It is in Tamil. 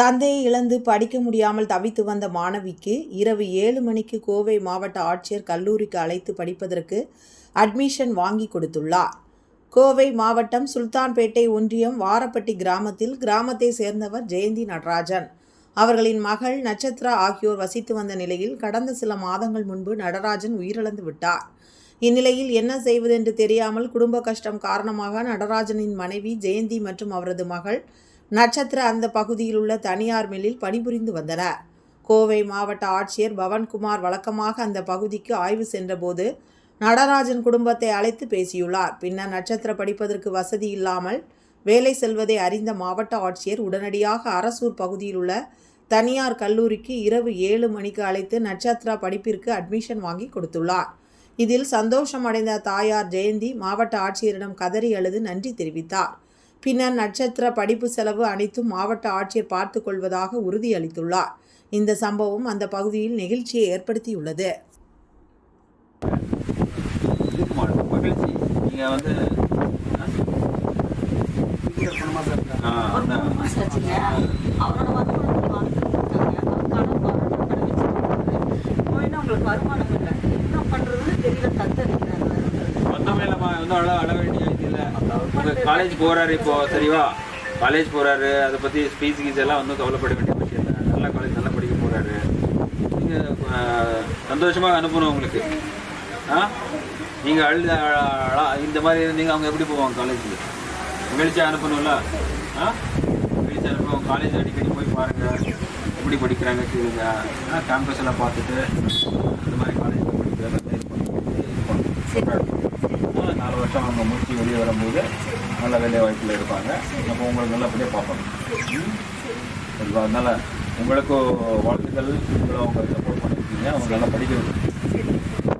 தந்தையை இழந்து படிக்க முடியாமல் தவித்து வந்த மாணவிக்கு இரவு ஏழு மணிக்கு கோவை மாவட்ட ஆட்சியர் கல்லூரிக்கு அழைத்து படிப்பதற்கு அட்மிஷன் வாங்கி கொடுத்துள்ளார். கோவை மாவட்டம் சுல்தான்பேட்டை ஒன்றியம் வாரப்பட்டி கிராமத்தில் கிராமத்தை சேர்ந்தவர் ஜெயந்தி நடராஜன். அவர்களின் மகள் நட்சத்ரா ஆகியோர் வசித்து வந்த நிலையில் கடந்த சில மாதங்கள் முன்பு நடராஜன் உயிரிழந்து விட்டார். இந்நிலையில் என்ன செய்வதென்று தெரியாமல் குடும்ப கஷ்டம் காரணமாக நடராஜனின் மனைவி ஜெயந்தி மற்றும் அவரது மகள் நட்சத்திர அந்த பகுதியில் உள்ள தனியார் மில்லில் பணிபுரிந்து வந்தனர் கோவை மாவட்ட ஆட்சியர் பவன்குமார் வழக்கமாக அந்த பகுதிக்கு ஆய்வு சென்றபோது நடராஜன் குடும்பத்தை அழைத்து பேசியுள்ளார். பின்னர் நட்சத்திர படிப்பதற்கு வசதி இல்லாமல் வேலை செல்வதை அறிந்த மாவட்ட ஆட்சியர் உடனடியாக அரசூர் பகுதியில் உள்ள தனியார் கல்லூரிக்கு இரவு ஏழு மணிக்கு அழைத்து நட்சத்திரா படிப்பிற்கு அட்மிஷன் வாங்கி கொடுத்துள்ளார். இதில் சந்தோஷம் அடைந்த தாயார் ஜெயந்தி மாவட்ட ஆட்சியரிடம் கதறி அழுது நன்றி தெரிவித்தார். பின்னர் நட்சத்திர படிப்பு செலவு அனைத்தும் மாவட்ட ஆட்சியர் பார்த்து கொள்வதாக உறுதியளித்துள்ளார். இந்த சம்பவம் அந்த பகுதியில் நெகிழ்ச்சியை ஏற்படுத்தியுள்ளது. வருமானம் இல்லை என்ன பண்ணுறதுன்னு தெரியல தத்தரிக்கிறாங்க மொத்தமே நம்ம வந்து அழ அழ வேண்டிய இது இல்லை உங்கள் காலேஜ் போகிறாரு இப்போ சரிவா காலேஜ் போகிறாரு அதை பற்றி ஸ்பீச் கீஸ் எல்லாம் வந்து கவலைப்பட வேண்டிய விஷயம் இல்லை. நல்ல காலேஜ் நல்லா படிக்க போகிறாரு நீங்கள் சந்தோஷமாக அனுப்பணும் உங்களுக்கு. ஆ? நீங்கள் அழுத அழ- இந்த மாதிரி இருந்தீங்க அவங்க எப்படி போவாங்க காலேஜுக்கு மகிழ்ச்சியாக அனுப்பணும்ல? ஆ? மகிழ்ச்சியாக அனுப்புவோம் காலேஜ் அடிக்கடி போய் பாருங்கள் எப்படி படிக்கிறாங்க கேளுங்க. கேம்பஸ் எல்லாம் பார்த்துட்டு இந்த மாதிரி காலேஜில் படிக்கிறாங்க வருஷம் அவங்க முடிச்சு வெளியே வரும்போது நல்ல வேலை வாய்ப்பில் இருப்பாங்க. அப்போ உங்களுக்கு நல்லபடியாக பார்ப்போம் சரிவா அதனால் உங்களுக்கும் வாழ்த்துக்கள் உங்களை அவங்க சப்போர்ட் பண்ணியிருக்கீங்க அவங்க நல்லா படிக்க வைக்கணும்.